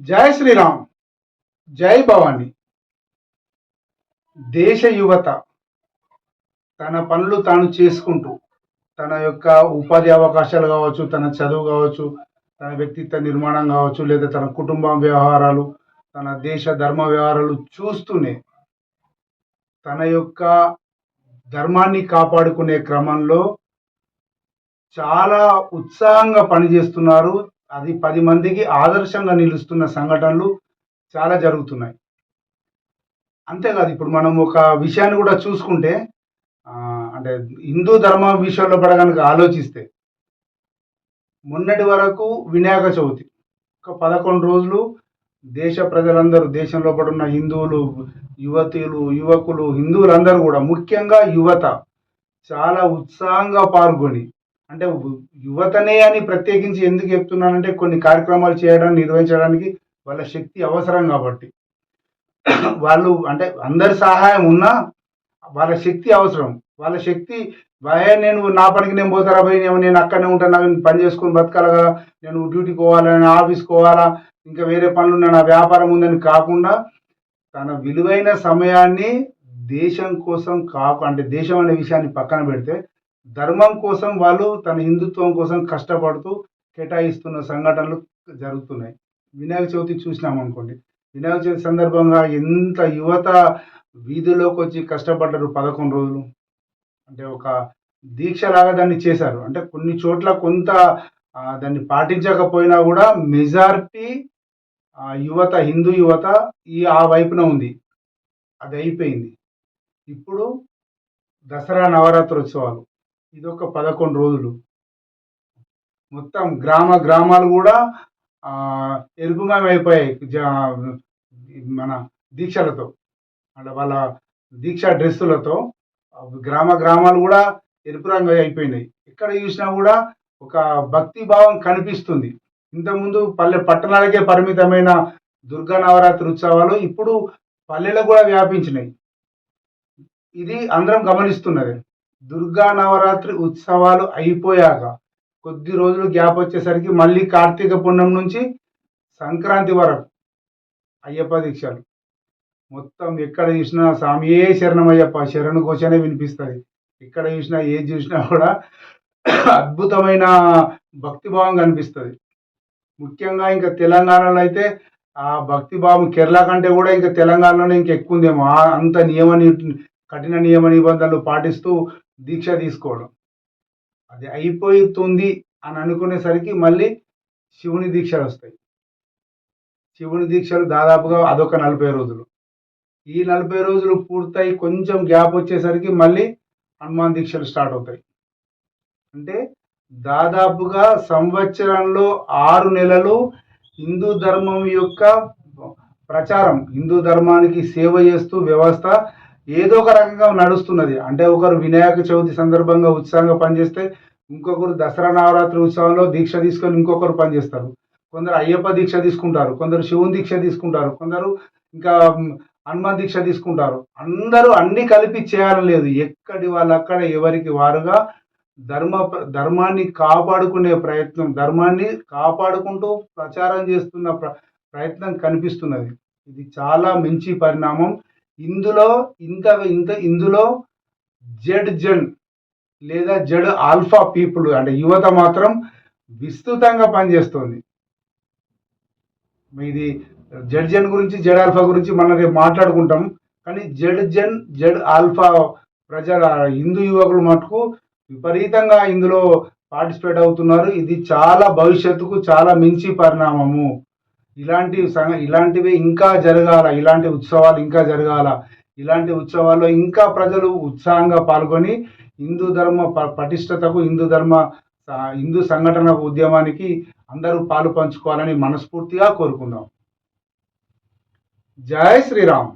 జై శ్రీరామ్. జై భవాని. దేశ యువత తన పనులు తాను చేసుకుంటూ తన యొక్క ఉపాధి అవకాశాలు కావచ్చు తన చదువు కావచ్చు తన వ్యక్తిత్వ నిర్మాణం కావచ్చు లేదా తన కుటుంబ వ్యవహారాలు తన దేశ ధర్మ వ్యవహారాలు చూస్తూనే తన యొక్క ధర్మాన్ని కాపాడుకునే క్రమంలో చాలా ఉత్సాహంగా పనిచేస్తున్నారు అది పది మందికి ఆదర్శంగా నిలుస్తున్న సంఘటనలు చాలా జరుగుతున్నాయి. అంతేకాదు ఇప్పుడు మనం ఒక విషయాన్ని కూడా చూసుకుంటే అంటే హిందూ ధర్మం విషయంలో కూడా కనుక ఆలోచిస్తే మొన్నటి వరకు వినాయక చవితి ఒక పదకొండు రోజులు దేశ ప్రజలందరూ దేశంలో పడున్న హిందువులు యువతులు యువకులు హిందువులందరూ కూడా ముఖ్యంగా యువత చాలా ఉత్సాహంగా పాల్గొని అంటే యువతనే అని ప్రత్యేకించి ఎందుకు చెప్తున్నానంటే కొన్ని కార్యక్రమాలు చేయడం నిర్వహించడానికి వాళ్ళ శక్తి అవసరం కాబట్టి. వాళ్ళు అంటే అందరి సహాయం ఉన్నా వాళ్ళ శక్తి అవసరం. వాళ్ళ శక్తి భయ నేను నా పనికి నేను పోతారా? భయ నేను నేను అక్కడనే ఉంటాను నాకు పని చేసుకొని బతకాలగా నేను డ్యూటీకి పోవాలా నేను ఆఫీస్కి పోవాలా ఇంకా వేరే పనులు ఉన్నాయి నా వ్యాపారం ఉందని కాకుండా తన విలువైన సమయాన్ని దేశం కోసం కాకు అంటే దేశం అనే విషయాన్ని పక్కన పెడితే ధర్మం కోసం వాళ్ళు తన హిందుత్వం కోసం కష్టపడుతూ కేటాయిస్తున్న సంఘటనలు జరుగుతున్నాయి. వినాయక చవితి చూసినాం అనుకోండి. వినాయక చవితి సందర్భంగా ఎంత యువత వీధిలోకి వచ్చి కష్టపడ్డారు పదకొండు రోజులు? అంటే ఒక దీక్షలాగా దాన్ని చేశారు. అంటే కొన్ని చోట్ల కొంత దాన్ని పాటించకపోయినా కూడా మెజారిటీ యువత హిందూ యువత ఈ ఆ వైపున ఉంది. అది అయిపోయింది. ఇప్పుడు దసరా నవరాత్రోత్సవాలు. ఇదొక పదకొండు రోజులు. మొత్తం గ్రామ గ్రామాలు కూడా ఆ, ఎరుపుమయం అయిపోయాయి జ- మన దీక్షలతో. అంటే వాళ్ళ దీక్ష డ్రెస్సులతో గ్రామ గ్రామాలు కూడా ఎరుపు రంగు అయిపోయినాయి. ఎక్కడ చూసినా కూడా ఒక భక్తి భావం కనిపిస్తుంది. ఇంతకుముందు పల్లె పట్టణాలకే పరిమితమైన దుర్గా నవరాత్రి ఉత్సవాలు ఇప్పుడు పల్లెలకు కూడా వ్యాపించినాయి. ఇది అందరం గమనిస్తున్నది. దుర్గా నవరాత్రి ఉత్సవాలు అయిపోయాక కొద్ది రోజులు గ్యాప్ వచ్చేసరికి మళ్ళీ కార్తీక పుణ్యం నుంచి సంక్రాంతి వరకు అయ్యప్ప దీక్షలు. మొత్తం ఎక్కడ చూసినా స్వామియే శరణమయ్యప్ప శరణు ఘోషనే వినిపిస్తుంది. ఎక్కడ చూసినా ఏది చూసినా కూడా అద్భుతమైన భక్తిభావం కనిపిస్తుంది. ముఖ్యంగా ఇంకా తెలంగాణలో అయితే ఆ భక్తిభావం కేరళ కంటే కూడా ఇంకా తెలంగాణలోనే ఇంకా ఎక్కువ ఉందేమో అంత నియమ కఠిన నియమ నిబంధనలు పాటిస్తూ దీక్ష తీసుకోవడం. అది అయిపోతుంది అని అనుకునేసరికి మళ్ళీ శివుని దీక్షలు వస్తాయి. శివుని దీక్షలు దాదాపుగా అదొక నలభై రోజులు. ఈ నలభై రోజులు పూర్తయి కొంచెం గ్యాప్ వచ్చేసరికి మళ్ళీ హనుమాన్ దీక్షలు స్టార్ట్ అవుతాయి. అంటే దాదాపుగా సంవత్సరంలో ఆరు నెలలు హిందూ ధర్మం యొక్క ప్రచారం హిందూ ధర్మానికి సేవ చేస్తూ వ్యవస్థ ఏదో ఒక రకంగా నడుస్తున్నది. అంటే ఒకరు వినాయక చవితి సందర్భంగా ఉత్సాహంగా పనిచేస్తే ఇంకొకరు దసరా నవరాత్రి ఉత్సవంలో దీక్ష తీసుకొని ఇంకొకరు పనిచేస్తారు. కొందరు అయ్యప్ప దీక్ష తీసుకుంటారు కొందరు శివుని దీక్ష తీసుకుంటారు కొందరు ఇంకా హనుమాన్ దీక్ష తీసుకుంటారు. అందరూ అన్ని కలిపి చేయాలని లేదు. ఎక్కడి వాళ్ళు అక్కడ ఎవరికి వారుగా ధర్మ ధర్మాన్ని కాపాడుకునే ప్రయత్నం ధర్మాన్ని కాపాడుకుంటూ ప్రచారం చేస్తున్న ప్ర ప్రయత్నం కనిపిస్తున్నది. ఇది చాలా మంచి పరిణామం. ఇందులో ఇంత ఇంత ఇందులో జెడ్ జన్ లేదా జడ్ ఆల్ఫా పీపుల్ అంటే యువత మాత్రం విస్తృతంగా పనిచేస్తుంది. ఇది జడ్ జన్ గురించి జడ్ ఆల్ఫా గురించి మనం రేపు మాట్లాడుకుంటాం. కానీ జడ్ జన్ జడ్ ఆల్ఫా ప్రజల హిందూ యువకులు మటుకు విపరీతంగా ఇందులో పార్టిసిపేట్ అవుతున్నారు. ఇది చాలా భవిష్యత్తుకు చాలా మించి పరిణామము. ఇలాంటి సంగ ఇలాంటివి ఇంకా జరగాల ఇలాంటి ఉత్సవాలు ఇంకా జరగాల. ఇలాంటి ఉత్సవాల్లో ఇంకా ప్రజలు ఉత్సాహంగా పాల్గొని హిందూ ధర్మ ప- పటిష్టతకు హిందూ ధర్మ హిందూ సంఘటన ఉద్యమానికి అందరూ పాలు పంచుకోవాలని మనస్ఫూర్తిగా కోరుకుందాం. జై శ్రీరామ్.